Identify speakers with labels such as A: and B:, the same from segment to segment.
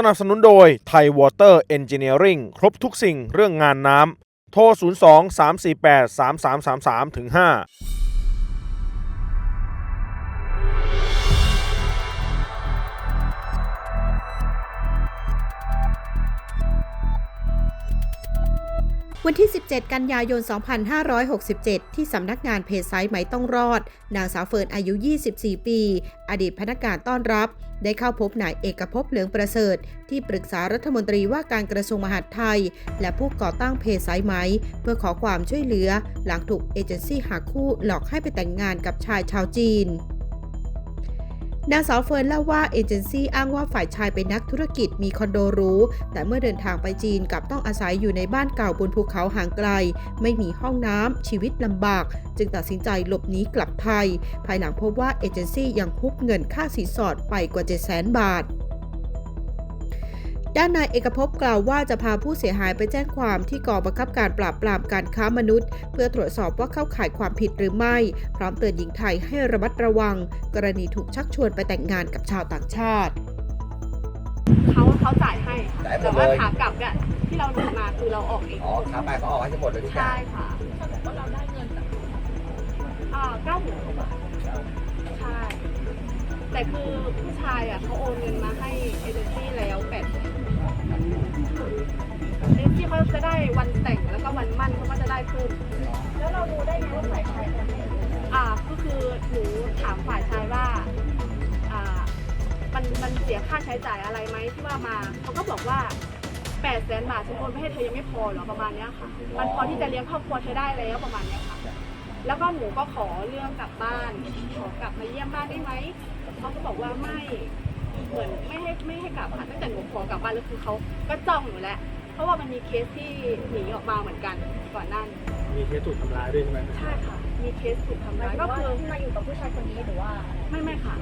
A: สนับสนุนโดยไทยวอเตอร์เอนจิเนียริงครบทุกสิ่งเรื่องงานน้ำ โทร 02 348 3333ถึง5
B: วันที่ 17 กันยายน 2567 ที่สำนักงานเพจไซต์ไหมต้องรอด นางสาวเฟิร์นอายุ 24 ปี อดีตพนักงานต้อนรับ ได้เข้าพบนายเอกภพเหลืองประเสริฐ ที่ปรึกษารัฐมนตรีว่าการกระทรวงมหาดไทย และผู้ก่อตั้งเพจไซต์ไหม เพื่อขอความช่วยเหลือ หลังถูกเอเจนซี่หาคู่หลอกให้ไปแต่งงานกับชายชาวจีน นางสาวเฟิร์นเล่าว่าเอเจนซี่อ้างว่าฝ่ายชายเป็นนักธุรกิจมีคอนโดหรูแต่เมื่อเดินทางไปจีนกลับต้องอาศัยอยู่ในบ้านเก่าบนภูเขาห่างไกล ไม่มีห้องน้ำชีวิตลำบาก จึงตัดสินใจหลบหนีกลับไทย ภายหลังพบว่าเอเจนซี่ยังคุบเงินค่าสินสอดไปกว่า 7 0 0 0 0 0 บาท ด้านนายเอกภพกล่าวว่าจะพาผู้เสียหายไปแจ้งความที่กองบังคับการปราบปรามการค้ามนุษย์ เพื่อตรวจสอบว่าเข้าข่ายความผิดหรือไม่ พร้อมเตือนหญิงไทยให้ระมัดระวัง กรณีถูกชักชวนไปแต่งงานกับชาวต่างชาติ
C: เขาเขาจ่ายให้ค่ะ
D: จ่ายหม
C: แต่
D: ด
C: ว่า
D: เลย
C: ขากลับเนี่ยที่เราหนีมาคือเราออกเอง
D: อ๋อขาไปเขาออกให้ทั้งหมดเลยทุกอ
C: ใช่
D: ย่าง
C: ค่ะอ่าเก้าหมื่นกว่าบาทใช่แต่คือผู้ชายอะเขาโอนเงินมาให้เอเจนซี่แล้วแปดแสน เอเจนซี่เขาจะได้วันแต่งแล้วก็วันมั่นเขาก็จะได้เพิ่ม
E: แล้วเรารู้ได้ไงว่าฝ่ายชายคนนี้
C: อ่าก็คือหนูถามฝ่ายชายว่าอ่ามันมันเสียค่าใช้จ่ายอะไรไหมที่ว่ามาเขาก็บอกว่าแปดแสนบาทฉันโอนไปให้เธอยังไม่พอเหรอประมาณเนี้ยค่ะมันพอที่จะเลี้ยงครอบครัวเธอได้แล้วประมาณเนี้ยค่ะ แล้วก็หนูก็ขอเรื่องกลับบ้านขอกลับมาเยี่ยมบ้านได้ไหมเขาก็บอกว่าไม่เหมือนไม่ให้ไม่ให้กลับค่ะตั้งแต่หนูขอกลับบ้านแล้วคือเขาก็จ้องหนูแหละ เพราะว่ามันมีเคสที่หนีออกมาเหมือนกันก่อนหน้านี้
F: มีเคสถูกทำร้ายด้วยใช่ไหม
C: ใช่ค่ะ มีเคสถูกทำ
E: หมา
C: ร้ายย
E: ถึ
C: ก็
E: งว่า
C: คือ
E: ที่มาอยู่กับผู้ชายคนนี้หรือว่า
C: ไม่ไม่ค่ะ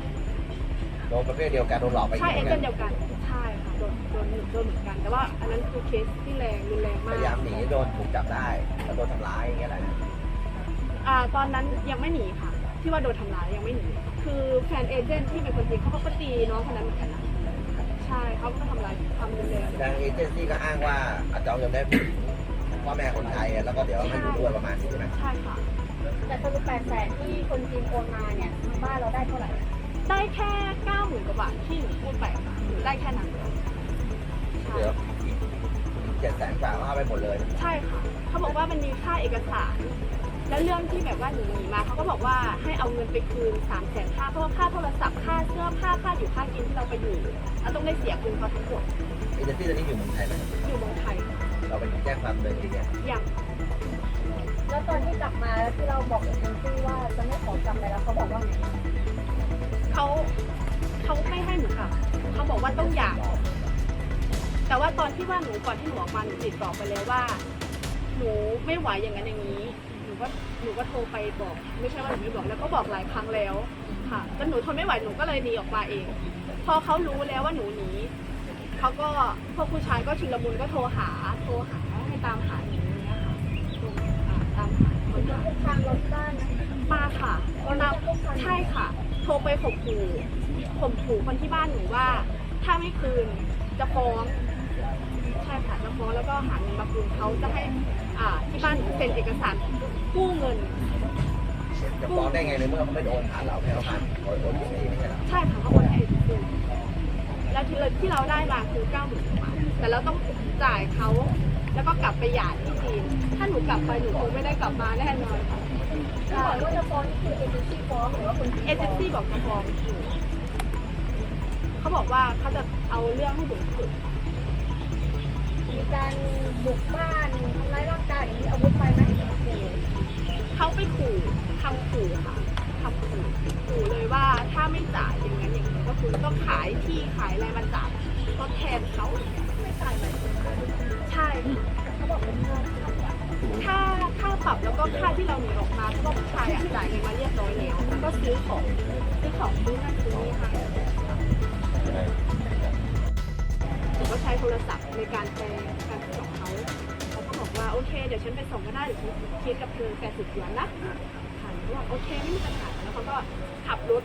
D: โดนประเภทเดียวกันโดนหลอกไป
C: ใช่เอ
D: อีก
C: เจ
D: เหมือนนกัน
C: ต์เดียวกันใช่ค่ะโดนโดนโดนเหมือนกันแต่ว่าอันนั้นคือเคสที่แรงรุนแรง
D: พ
C: มาก
D: ยายามหนีโดนถูกจับได้แล้วโดนทำร้ายอย่างเงี้ยแหละ
C: อ่าตอนนั้นยังไม่หนีค่ะ ที่ว่าโดนทำร้ายยังไม่หนีคือแฟนเอเจนต์ที่เป็นคนจีนเขาก็ตีน้องคนนั้นเหมือนกันนะ ใช่เขาก็ทำร้ายทำรุนแรง
D: ทางเอเจนซี่ก็อ้างว่าอาจจะเอาเงินได้พ่อแม่คนไทยอะแล้วก็เดี๋ยวให้อยู่ด้วยประมาณนี้ใช่ไหม
C: ใช่ค่ะ
E: แต่สรุปแปดแสนที่คนจีนโอนมาเนี่ยทางบ้านเราได้เท่าไหร่
C: ได้แค่เก้าหมื่นกว่าบาทที่หนูพูดไปค่ะหนูได้แค่นั้นใช่
D: เดี๋ยวเจ็ดแสนกว่าก็เอาไปหมดเลย
C: ใช่ค่ะ เขาบอกว่ามันมีค่าเอกสาร แล้วเรื่องที่แบบว่าหนูหนีมาเขาก็บอกว่าให้เอาเงินไปคืนสามแสนค่าเพราะว่าค่าโทรศัพท์ค่าเสื้อผ้าค่าอยู่ค่ากินที่เราไปอยู่เราต้องได้เสียคืนเขาทั้งหมด
D: เอเจนซี่ตอนนี้อยู่เมืองไทยไหม
C: อยู่เมืองไทย
D: เราไปแจ้งความเลยทีเนี่ย
C: อย่าง
E: แล้วตอนที่กลับมาแล้วที่เราบอกเอเจนซี่ว่าจะไม่ขอกลับไปแล้วเขาบอกว่าไง
C: เขาเขาไม่ให้หนูกลับเขาบอกว่าต้องหย่าแต่ว่าตอนที่ว่าหนูก่อนที่หนูออกมาหนูติดต่อไปแล้วว่า หนูไม่ไหวอย่างนั้นอย่างนี้หนู ก็หนูก็โทรไปบอก ไม่ใช่ว่าหนูไม่บอกแล้วก็บอกหลายครั้งแล้วค่ะจนหนูทนไม่ไหวหนูก็เลยหนีออกมาเอง พอเขารู้แล้วว่าหนูหนีเขาก็พวกผู้ชายก็ชุลมุนก็โทรหา โทรหาให้ตามหาหนูเงี้ยค่ะโทรอ่าตามหาคน
E: คุ
C: หา
E: กคามเราที่บ้าน
C: มาค่ะ
E: เรา
C: ตาม
E: จะคุกคา
C: ใช่ค่ะ โทรไปข่มขู่ข่มขู่คนที่บ้านหนูว่า ถ้าไม่คืนจะฟ้องใช่ค่ะจะฟ้องแล้วก็หาเงินมาคืนเขาจะให้ อ่าที่บ้านหนูเซ็นเอกสารกู้เงิน
D: จะฟ้องได้ไงในเมื่อเขาไม่โดนผ่านเราไม่เอาผ่านโอนโอนที่นี่ไม่ใช่เหรอ
C: ใช่ค่ะเขาโอนให้เอเจนซี่แล้วที่เราที่เราได้มาคือเก้าหมื่นบาทแต่เราต้องจ่ายเขาแล้วก็กลับไปหย่าที่จีน ถ้าหนูกลับไปหนูคงไม่ได้กลับมาแน่นอนค่ะ
E: ถ้าบอกว่าจะฟ้องนี่คือเอเจนซี่ฟ้องหรือว่าคนจีน
C: เอเจนซี่บอกจะฟ้องหนูเขาบอกว่าเขาจะเอาเรื่องให้ถึงที่สุด
E: มีการบุกบ้านทำร้ายร่างกายอย่างนี้อาวุธไปไหม
C: เขาไปขู่ทำขู่ค่ะทำขู่ขู่เลยว่าถ้าไม่จ่ายอย่างนั้นอย่างนี้ก็คือต้องขายที่ขายอะไรมาจ่ายทดแทนเขา
E: ไม่จ่ายไหม
C: ใช่
E: เขาบอกเป็นเงินค่า
C: ค่าค่าปรับแล้วก็ค่าที่เราหนีออกมาเพราะว่าผู้ชายอะจ่ายเงินมาเรียบร้อยแล้วแล้วก็ซื้อของซื้อของซื้อนั่นซื้อนี่ให้ ช้โทรศัพท์ในการแปลการซื้อของเขาเขาก็บอกว่าโอเค เดี๋ยวฉันไปส่งก็ได้เดี๋ยวฉันคิดกับเธอแปดสิบหยวนนะค่ะหนูก็บอกโอเคไม่มีปัญหาแล้วเขาก็ขับรถ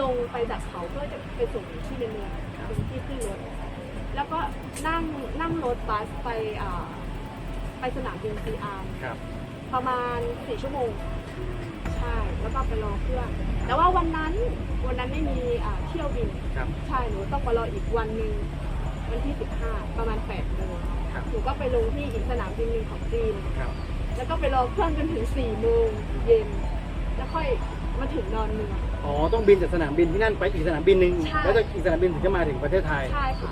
C: ลงไปจากเขาเพื่อจะไปส่งที่ในเมืองเป็นที่ขึ้นรถแล้วก็นั่งนั่งรถบัสไปอ่าไปสนามบินซีอาร์
F: ครับ
C: ประมาณสี่ชั่วโมงใช่แล้วก็ไปรอเครื่องแต่ว่าวันนั้นวันนั้นไม่มีอ่าเที่ยวบิน
F: ครับ
C: ใช่หนูต้องมารออีกวันหนึ่ง วันที่ 15 ประมาณ8โมง
F: ครับ
C: หนูก็ไปลงที่อีกสนามบินหนึ่งของจีน
F: ครับ
C: แล้วก็ไปรอเครื่องจนถึง4โมงเย็น แล้วค่อยมาถึงดอนเมือง
F: อ๋อ ต้องบินจากสนามบินที่นั่นไปอีกสนามบินหนึ่ง
C: ใช่
F: แล้วจากอีกสนามบินถึงจะมาถึงประเทศไทย
C: ใช่ค่ะ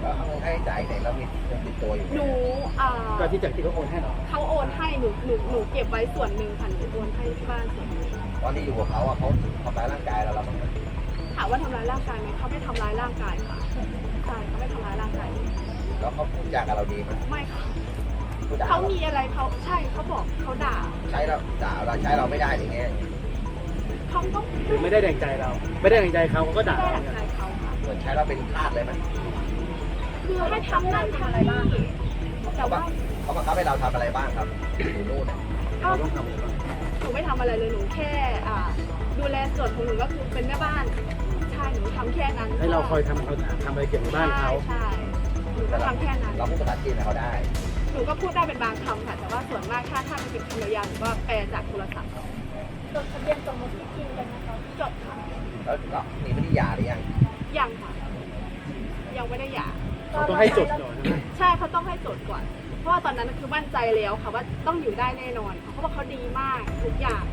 D: แล้วเอาเงินค่าใช้จ่ายเนี่ยเรามีเงินติดตัวอยู่ไหม
C: หนูอ่า
F: ก็ที่จากที่เขาโอนให้เรา
C: เขาโอนให้หนูหนูหนูเก็บไว้ส่วนหนึ่งค่ะหนูโอนให้ที่บ้านส่วนหนึ่ง
D: ตอนที่อยู่กับเขาอะเขาทำร้ายร่างกายเราเราบ้างไหม
C: ถาม ว่าทำร้ายร่างกายไหมเขาไม่ทำร้ายร่างกายค่ะใช่เขาไม่ทำร้ายร่างกายเลย
D: แล้วเขาพูดจากับเราดีไหม
C: ไม่ค่ะ
D: พูดด่า
C: เขา
D: เรา
C: มีอะไรเขาใช่เขาบอกเขาด่า
D: ใช้เราด่าเราใช้เราไม่ได้อย่างเงี้ย
C: เขาก็
F: หรือไม่ได้แดงใจเรา ไม่ได้แดงใจเขาเขาก็ด่า
C: ได้
F: เรา
C: หลักใจเขาค่ะ
D: เหมือนใช้เราเป็นทาสเลยไหม
C: คือให้ทำนั่นทำอะไรบ้างแต่ว่า
D: เขาบังคับให้เราทำอะไรบ้างครับอยู่นู่นเนี่ย
C: ก็
F: เราต้องทำอะไรบ้าง
C: หนูไม่ทำอะไรเลยหนูแค่อ่าดูแลส่วนของหนูก็คือเป็นแม่บ้านใช่หนูทำ แค่นั้น
F: ให้เราคอยทำเขาทำอะไรเกี่ยวกับบ้านเขา
C: ใช่ใช่หนูก็ทำแค่นั้น
D: เราพูดภาษาจีนกับเขาได้
C: หนูก็พูดได้เป็นบางคำค่ะ แต่ว่าส่วนมากถ้าถ้ามันเป็นคำยาวๆหนูก็แปลจากโทรศัพท์เอา
E: จดทะเบียนสมรสที่จริงกันนะคะ
C: จบค่ะ
D: แล้วก็หนีไม่ได้หย่าหรือยัง
C: ยังค่ะ ยังไม่ได้หย่า
F: เขาต้องให้จดก่อนนะ
C: ใช่เขาต้องให้โจทย์ก่อน เพราะว่าตอนนั้นคือมั่นใจแล้วค่ะว่าต้องอยู่ได้แน่นอนค่ะเพราะว่าเขาดีมากทุกอย่าง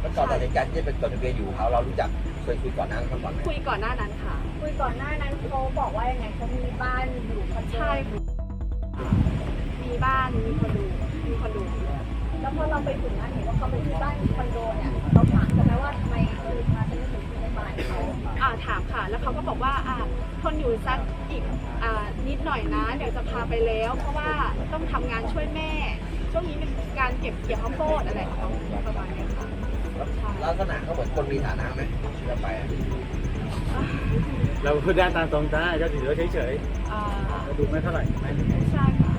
D: แล้วก่อนตัดสินใจที่จะเป็นจดทะเบียนอยู่เขาเรารู้จัก เคยคุยก่อนหน้านั้นมาก่อนไหม
C: คุยก่อนหน้านั้นค่ะ
E: คุยก่อนหน้านั้นเขาบอกว่ายังไงเขามีบ้านอยู่คอนโด
C: ใช่มีบ้านมีคอนโดมีคอนโด
E: แล้วพอเราไปถึงนั้นเห็นว่าเขาไปที่บ้านคอนโดเนี่ยเราถามกันไหมว่าทำไมคือมาถึงถึงที่ในบ้านเขา
C: อ่าถามค่ะ แล้วเขาก็บอกว่าอ่าทนอยู่สักอีกอ่านิดหน่อยนะเดี๋ยวจะพาไปแล้ว เพราะว่าต้องทำงานช่วยแม่ ช่วงนี้เป็นการเก็บเกี่ยวข้าวโพดอะไรของเขาประมาณเนี้ยค่ะใช่
D: ลักษณะเขาเหมือนคนมีฐานะไหมที่เราไปอะ
F: เราพูดด้านตามตรงได้ก็ถือว่าเฉย
C: อ่า
F: ๆเราดูไม่เท่าไหร่ไม่
C: ใช่ค่ะ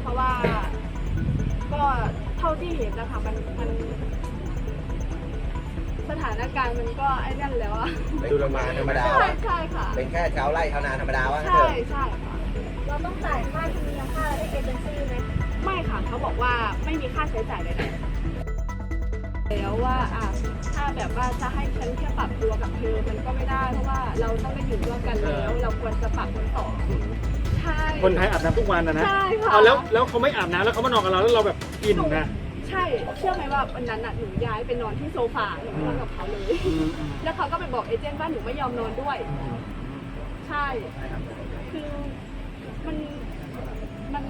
C: เพราะว่าก็เท่าที่เห็นนะคะมันมัน สถานการณ์มันก็ไอ้นั่นแล้วอะ
D: เป็นคนมาธรรมดา
C: ใช่
D: วะ
C: ใช่ค่ะ
D: เป็นแค่ชาวไร่ชาวนาธรรมดาว่างั้น
C: ใช่
D: เถอะ
C: ใช่ค่ะ
E: เราต้องจ่ายค่าธรรมเนียมค่าอะไรให้เอเจนซี่ไหม
C: ไม่ค่ะเขาบอกว่าไม่มีค่าใช้จ่ายใดๆ แล้วว่าอะถ้าแบบว่าจะให้ฉันแค่ปรับตัวกับเธอมันก็ไม่ได้เพราะว่าเราต้องได้อยู่ร่วมกันแล้ว เราควรจะปรับกันต่อใช่
F: คนไทยอาบน้ำทุกวันนะนะ
C: ใช่ค่ะ
F: เอาแล้วแล้วเขาไม่อาบน้ำแล้วเขามานอนกับเราแล้วเราแบบอินนะ
C: ใช่ เชื่อไหมว่าวันนั้นน่ะหนูย้ายไปนอนที่โซฟาหนูไม่นอนกับเขาเลย
F: อืมอืม
C: แล้วเขาก็ไปบอกเอเจนต์ว่าหนูไม่ยอมนอนด้วย
F: อืม
C: ใช่ คือมันมัน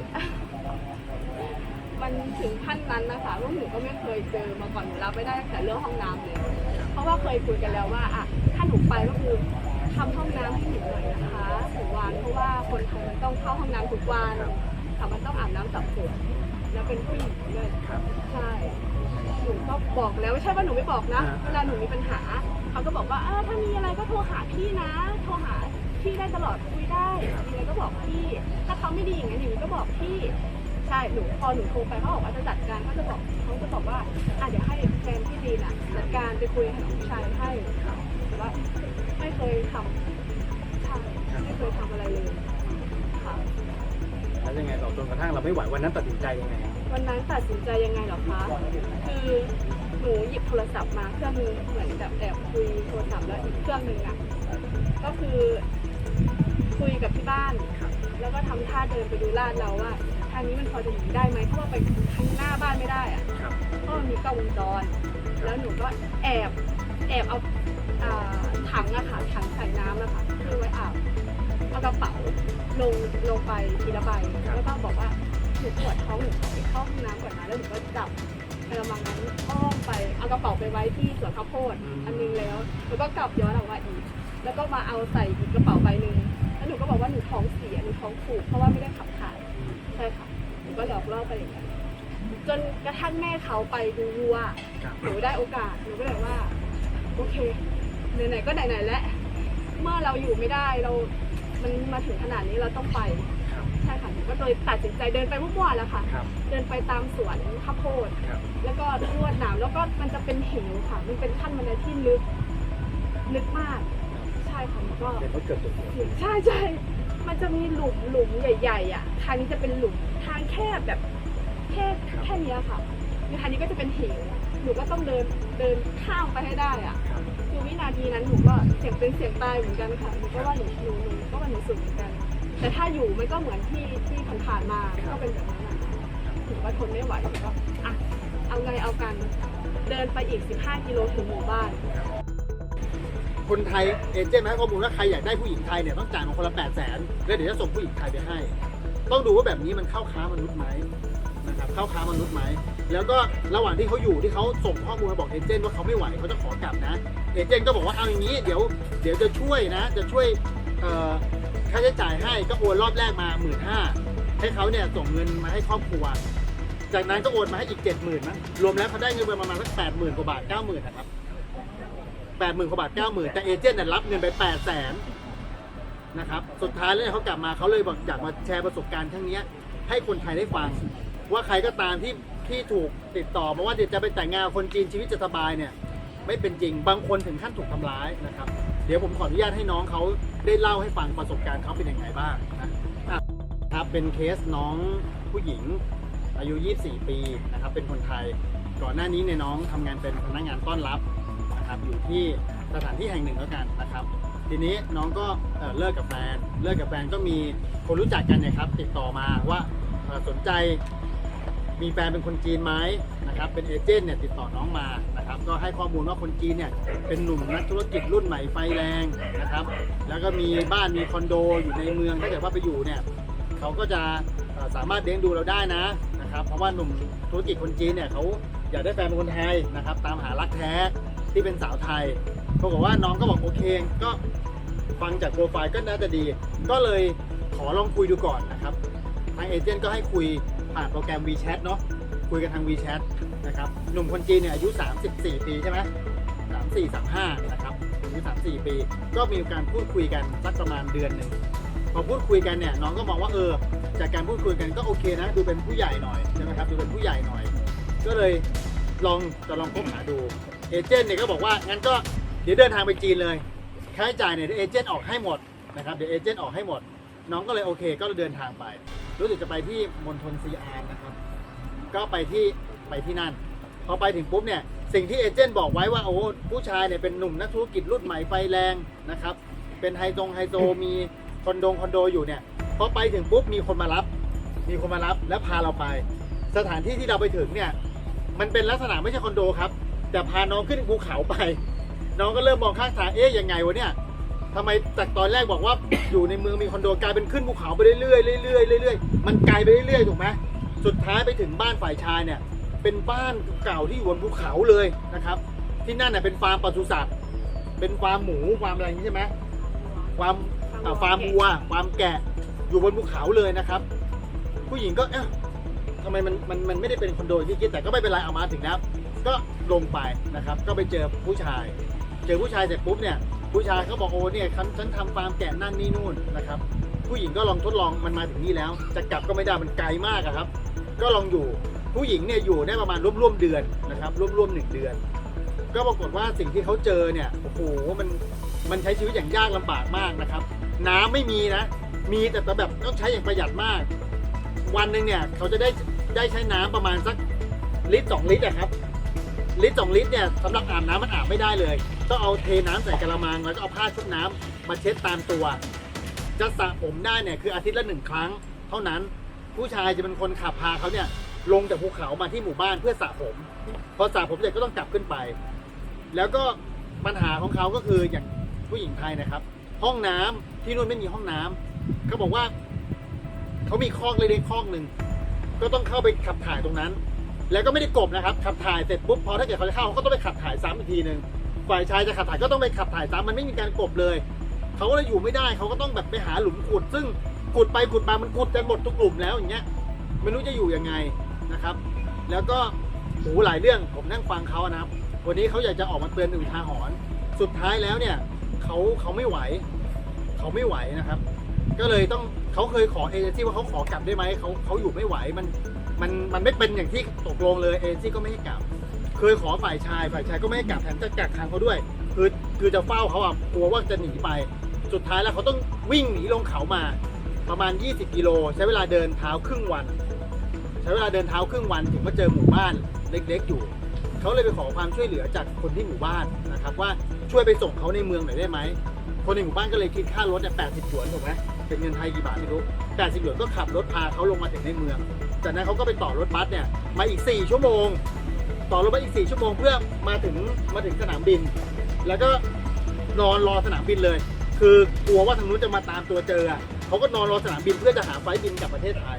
C: มันถึงขั้นนั้นนะคะว่าหนูก็ไม่เคยเจอมาก่อนหนูรับไม่ได้ตั้งแต่เรื่องห้องน้ำเลยเพราะว่าเคยคุยกันแล้วว่าอะถ้าหนูไปก็คือทำห้องน้ำให้หนูหน่อยนะคะถึงวันเพราะว่าคนไทยมันต้องเข้าห้องน้ำทุกวันค่ะมันต้องอาบน้ำสับสนแล้วเป็นผู้หญิงด้วย
F: ครับ
C: ใช่หนูก็บอกแล้วไม่ใช่ว่าหนูไม่บอกนะ
F: อ่า
C: เวลาหนูมีปัญหาเขาก็บอกว่าเออถ้ามีอะไรก็โทรหาพี่นะ โทรหาพี่ได้ตลอดคุยได้มีอะไรก็บอกพี่ ถ้าเขาไม่ดีอย่างนั้นอย่างนี้ก็บอกพี่ ใช่หนูพอหนูโทรไปเขาบอกว่าจะจัดการเขาจะบอกเขาจะบอกว่าอะเดี๋ยวให้แฟนพี่ดีน่ะจัดการไปคุยกับผู้ชายให้แต่ว่าไม่เคยทำใช่ไม่เคยทำอะไรเลยค่ะ
F: แล้วยังไงต่อจนกระทั่งเราไม่ไหววันนั้นตัดสินใจยังไง
C: วันนั้นตัดสินใจยังไงเหรอคะคือหนูหยิบโทรศัพท์มาเครื่องนึงเหมือนแบบแอบคุยโทรศัพท์แล้วอีกเครื่องนึงอะก็คือคุยกับที่บ้าน แล้วก็ทำท่าเดินไปดูลาดเราว่า ทางนี้มันพอจะหนีได้ไหมเพราะว่าไปทางหน้าบ้านไม่ได้อะ
F: ครับ
C: เพราะมันมีกล้องวงจร แล้วหนูก็แอบแอบเอาอ่าถังอะค่ะถังใส่น้ำอะค่ะคือไว้อาบเอากระเป๋าลงลงไปทีละใบแล้วก็บอกว่าหนูปวดท้องหนูขอไปเข้าห้องน้ำก่อนนะแล้วหนูก็จับกระมังนั้นอ้อมไปเอากระเป๋าไปไว้ที่สวนข้าวโพดอันนึงแล้วหนูก็กลับย้อนออกมาอีก แล้วก็มาเอาใส่อีกกระเป๋าใบหนึ่งแล้วหนูก็บอกว่าหนูท้องเสียหนูท้องผูกเพราะว่าไม่ได้ขับถ่าย ใช่ค่ะหนูก็หลอกล่อไปอย่างนั้นจนกระทั่งแม่เขาไปดูวัว
F: ครับ
C: หนูได้โอกาสหนูก็เลยว่าโอเคไหนๆก็ไหนๆแล้วเมื่อเราอยู่ไม่ได้เรา มันมาถึงขนาดนี้เราต้องไป
F: ครับ
C: ใช่ค่ะหนูก็เลยตัดสินใจเดินไปมั่วๆแล้วค่ะ
F: ครับ
C: เดินไปตามสวนข้าวโพด
F: ครับ
C: แล้วก็ลวดหนามแล้วก็มันจะเป็นเหวค่ะ มันเป็นขั้นบันไดที่ลึกลึกมาก ใช่ค่ะแล้วก็
F: เดี๋ยวเขาเกิดตัว
C: ใช่ใช่ มันจะมีหลุมหลุมใหญ่ๆอะทางนี้จะเป็นหลุมทางแคบแบบแค่แค่เนี้ยค่ะในทางนี้ก็จะเป็นเหวหนูก็ต้องเดินเดินข้ามไปให้ได้อะคือวินาทีนั้นหนูก็เสียงเป็นเสียงตายเหมือนกันค่ะหนูก็ว่าหนูหนูหนูก็ว่าหนูสุดเหมือนกัน แต่ถ้าอยู่มันก็เหมือนที่ที่ผ่านมาก็เป็นแบบนั้นหนูก็ทนไม่ไหวหนูก็อะเอาไงเอากัน เดินไปอีก 15 กิโลถึงหมู่บ้าน
G: คนไทยเอเจนต์ให้ข้อมูลว่าใครอยากได้ผู้หญิงไทยเนี่ยต้องจ่ายมาคนละแปดแสนแล้วเดี๋ยวจะส่งผู้หญิงไทยไปให้ ต้องดูว่าแบบนี้มันเข้าค้ามนุษย์ไหมนะครับเข้าค้ามนุษย์ไหมแล้วก็ระหว่างที่เขาอยู่ที่เขาส่งข้อมูลมาบอกเอเจนต์ว่าเขาไม่ไหวเขาจะขอกลับนะเอเจนต์ก็บอกว่าเอาอย่างนี้เดี๋ยวเดี๋ยวจะช่วยนะ จะช่วยค่าใช้จ่ายให้ก็โอนรอบแรกมาหมื่นห้าให้เขาเนี่ยส่งเงินมาให้ครอบครัว จากนั้นก็โอนมาให้อีกเจ็ดหมื่นนะรวมแล้วเขาได้เงินไปประมาณสักแปดหมื่นกว่าบาทเก้าหมื่นนะครับ แปดหมื่นกว่าบาทเก้าหมื่นแต่เอเจนต์เนี่ยรับเงินไปแปดแสนนะครับสุดท้ายแล้วเนี่ยเขากลับมาเขาเลยบอกอยากมาแชร์ประสบการณ์ครั้งนี้ให้คนไทยได้ฟัง ว่าใครก็ตามที่ที่ถูกติดต่อมาว่าเดี๋ยวจะไปแต่งงานกับคนจีนชีวิตจะสบายเนี่ยไม่เป็นจริงบางคนถึงขั้นถูกทำร้ายนะครับ เดี๋ยวผมขออนุญาตให้น้องเขาได้เล่าให้ฟังประสบการณ์เขาเป็นยังไงบ้างนะครับเป็นเคสน้องผู้หญิงอายุ 24 ปีนะครับเป็นคนไทย ก่อนหน้านี้เนี่ยน้องทำงานเป็นพนักงานต้อนรับ นะครับอยู่ที่สถานที่แห่งหนึ่งแล้วกันนะครับทีนี้น้องก็เลิกกับแฟนเลิกกับแฟนก็มีคนรู้จักกันเนี่ยครับติดต่อมาว่าสนใจมีแฟนเป็นคนจีนไหมนะครับเป็นเอเจนต์เนี่ยติดต่อน้องมานะครับก็ให้ข้อมูลว่าคนจีนเนี่ยเป็นหนุ่มนักธุรกิจรุ่นใหม่ไฟแรงนะครับแล้วก็มีบ้านมีคอนโดอยู่ในเมืองถ้าเกิดว่าไปอยู่เนี่ยเขาก็จะสามารถเลี้ยงดูเราได้นะนะครับเพราะว่าหนุ่มธุรกิจคนจีนเนี่ยเขาอยากได้แฟนเป็นคนไทยนะครับตามหารักแท้ ที่เป็นสาวไทยปรากฏว่าน้องก็บอกโอเค ก็ฟังจากโปรไฟล์ก็น่าจะดี ก็เลยขอลองคุยดูก่อนนะครับทางเอเจนต์ก็ให้คุยผ่านโปรแกรม WeChat เนาะคุยกันทาง WeChat นะครับหนุ่มคนจีนเนี่ยอายุ 34 ปีใช่ไหม34 35นะครับอายุ34 ปี ก็มีการพูดคุยกันสักประมาณเดือนหนึ่งพอพูดคุยกันเนี่ยน้องก็มองว่าเออ จากการพูดคุยกันก็โอเคนะ ดูเป็นผู้ใหญ่หน่อยใช่ไหมครับดูเป็นผู้ใหญ่หน่อย ก็เลยลองจะลองคบหาดู เอเจนต์เนี่ยก็บอกว่างั้นก็เดี๋ยวเดินทางไปจีนเลยค่าใช้จ่ายเนี่ยเอเจนต์ออกให้หมดนะครับเดี๋ยวเอเจนต์ออกให้หมด น้องก็เลยโอเค ก็เลยเดินทางไป รู้สึกจะไปที่มณฑลซีอานนะครับ ก็ไปที่ไปที่นั่น พอไปถึงปุ๊บเนี่ยสิ่งที่เอเจนต์บอกไว้ว่าโอ้ผู้ชายเนี่ยเป็นหนุ่มนักธุรกิจรุ่นใหม่ไฟแรงนะครับเป็นไฮโซงไฮโซมีคอนโดคอนโดอยู่เนี่ยพอไปถึงปุ๊บมีคนมารับ มีคนมารับแล้วพาเราไป สถานที่ที่เราไปถึงเนี่ยมันเป็นลักษณะไม่ใช่คอนโดครับ แต่พาน้องขึ้นภูเขาไป น้องก็เริ่มมองข้างทางเอ๊ะยังไงวะเนี่ยทำไมจากตอนแรกบอกว่า อยู่ในเมืองมีคอนโดกลายเป็นขึ้นภูเขาไปเรื่อยๆเรื่อยๆเรื่อยๆมันไกลไปเรื่อยๆถูกไหมสุดท้ายไปถึงบ้านฝ่ายชายเนี่ย เป็นบ้านเก่าที่อยู่บนภูเขาเลยนะครับ ที่นั่นน่ะเป็นฟาร์มปศุสัตว์ เป็นฟาร์มหมูฟาร์มอะไรอย่างนี้ใช่ไหมฟาร์มอ่าฟาร์มวัวฟาร์มแกะอยู่บนภูเขาเลยนะครับ ผู้หญิงก็เอ๊ะทำไมมันมันมันไม่ได้เป็นคอนโดที่คิดแต่ก็ไม่เป็นไรเอามาถึงแล้ว ก็ลงไปนะครับ ก็ไปเจอผู้ชาย เจอผู้ชายเสร็จปุ๊บเนี่ยผู้ชายเขาบอกโอ้เนี่ยฉันทำฟาร์มแกะนั่นนี่นู่นนะครับ ผู้หญิงก็ลองทดลองมันมาถึงนี่แล้ว จะกลับก็ไม่ได้มันไกลมากครับ ก็ลองอยู่ผู้หญิงเนี่ยอยู่ได้ประมาณร่วมๆเดือนนะครับร่วมๆหนึ่งเดือน ก็ปรากฏว่าสิ่งที่เขาเจอเนี่ยโอ้โหมันมันใช้ชีวิตอย่างยากลำบากมากนะครับ น้ำไม่มีนะ มีแต่แต่แบบต้องใช้อย่างประหยัดมาก วันหนึ่งเนี่ยเขาจะได้ได้ใช้น้ำประมาณสักลิตรสองลิตรอะครับ ลิตรสองลิตรเนี่ยสำหรับอาบน้ำมันอาบไม่ได้เลย ต้องเอาเทน้ำใส่กระมัง แล้วก็เอาผ้าชุบน้ำมาเช็ดตามตัว จะสระผมได้เนี่ยคืออาทิตย์ละหนึ่งครั้ง เท่านั้นผู้ชายจะเป็นคนขับพาเขาเนี่ยลงจากภูเขามาที่หมู่บ้านเพื่อสระผมพอสระผมเสร็จก็ต้องกลับขึ้นไป แล้วก็ปัญหาของเขาก็คืออย่างผู้หญิงไทยนะครับ ห้องน้ำที่นู่นไม่มีห้องน้ำเขาบอกว่า เขามีคอกเล็กๆคอกหนึ่งก็ต้องเข้าไปขับถ่ายตรงนั้น แล้วก็ไม่ได้กบนะครับขับถ่ายเสร็จปุ๊บพอถ้าเกิดเขาจะเข้าเขาก็ต้องไปขับถ่ายซ้ำอีกทีหนึ่งฝ่ายชายจะขับถ่ายก็ต้องไปขับถ่ายซ้ำมันไม่มีการกบเลยเขาก็เลยอยู่ไม่ได้เขาก็ต้องแบบไปหาหลุมขุด ซึ่งขุดไปขุดมามันขุดกันหมดทุกหลุมแล้วอย่างเงี้ยไม่รู้จะอยู่ยังไงนะครับ แล้วก็โหหลายเรื่องผมนั่งฟังเขานะครับ วันนี้เขาอยากจะออกมาเตือนหนึ่งทาหรณ์สุดท้ายแล้วเนี่ยเขาเขาไม่ไหวเขาไม่ไหวนะครับ ก็เลยต้องเขาเคยขอเอเจนซี่ว่าเขาขอกลับได้ไหมเขาเขาอยู่ไม่ไหวมัน มันมันไม่เป็นอย่างที่ตกลงเลยเอเจนซี่ก็ไม่ให้กลับ เคยขอฝ่ายชายฝ่ายชายก็ไม่ให้กลับแถมจะกักขังเขาด้วย คือคือจะเฝ้าเขาอะกลัวว่าจะหนีไป สุดท้ายแล้วเขาต้องวิ่งหนีลงเขามา ประมาณ 20 กิโล ใช้เวลาเดินเท้าครึ่งวัน ใช้เวลาเดินเท้าครึ่งวันถึงมาเจอหมู่บ้านเล็กๆอยู่เขาเลยไปขอความช่วยเหลือจากคนที่หมู่บ้านนะครับ ว่าช่วยไปส่งเขาในเมืองหน่อยได้ไหมคนในหมู่บ้านก็เลยคิดค่ารถเนี่ย80หยวนถูกไหมเป็นเงินไทยกี่บาทไม่รู้80หยวนก็ขับรถพาเขาลงมาถึงในเมือง จากนั้นเขาก็ไปต่อรถบัสเนี่ยมาอีก 4 ชั่วโมง ต่อรถบัสอีก 4 ชั่วโมงเพื่อมาถึงมาถึงสนามบิน แล้วก็นอนรอสนามบินเลย คือกลัวว่าทางนู้นจะมาตามตัวเจอเขาก็นอนรอสนามบินเพื่อจะหาไฟล์บินกลับประเทศไทย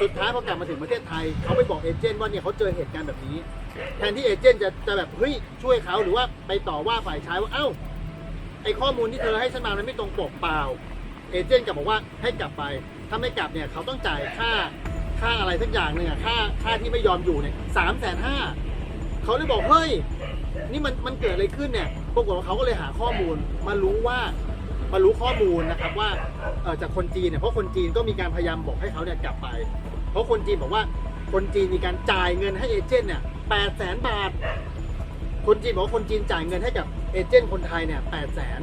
G: สุดท้ายพอกลับมาถึงประเทศไทยเขาไปบอกเอเจนต์ว่าเนี่ยเขาเจอเหตุการณ์แบบนี้ แทนที่เอเจนต์จะจะแบบเฮ้ยช่วยเขาหรือว่าไปต่อว่าฝ่ายชายว่าเอ้าไอข้อมูลที่เธอให้ฉันมามันไม่ตรงปกเปล่า เอเจนต์กลับบอกว่าให้กลับไป ถ้าไม่กลับเนี่ยเขาต้องจ่ายค่า ค่าอะไรสักอย่างหนึ่งอะค่าค่าที่ไม่ยอมอยู่เนี่ยสามแสนห้าเขาเลยบอกเฮ้ยนี่มันมันเกิดอะไรขึ้นเนี่ยปรากฏว่าเขาก็เลยหาข้อมูลมารู้ว่ามารู้ข้อมูลนะครับว่าเออจากคนจีนเนี่ยเพราะคนจีนก็มีการพยายามบอกให้เขาเนี่ยกลับไป เพราะคนจีนบอกว่าคนจีนมีการจ่ายเงินให้เอเจนต์เนี่ยแปดแสนบาท คนจีนบอกว่าคนจีนจ่ายเงินให้กับเอเจนต์คนไทยเนี่ยแปดแสน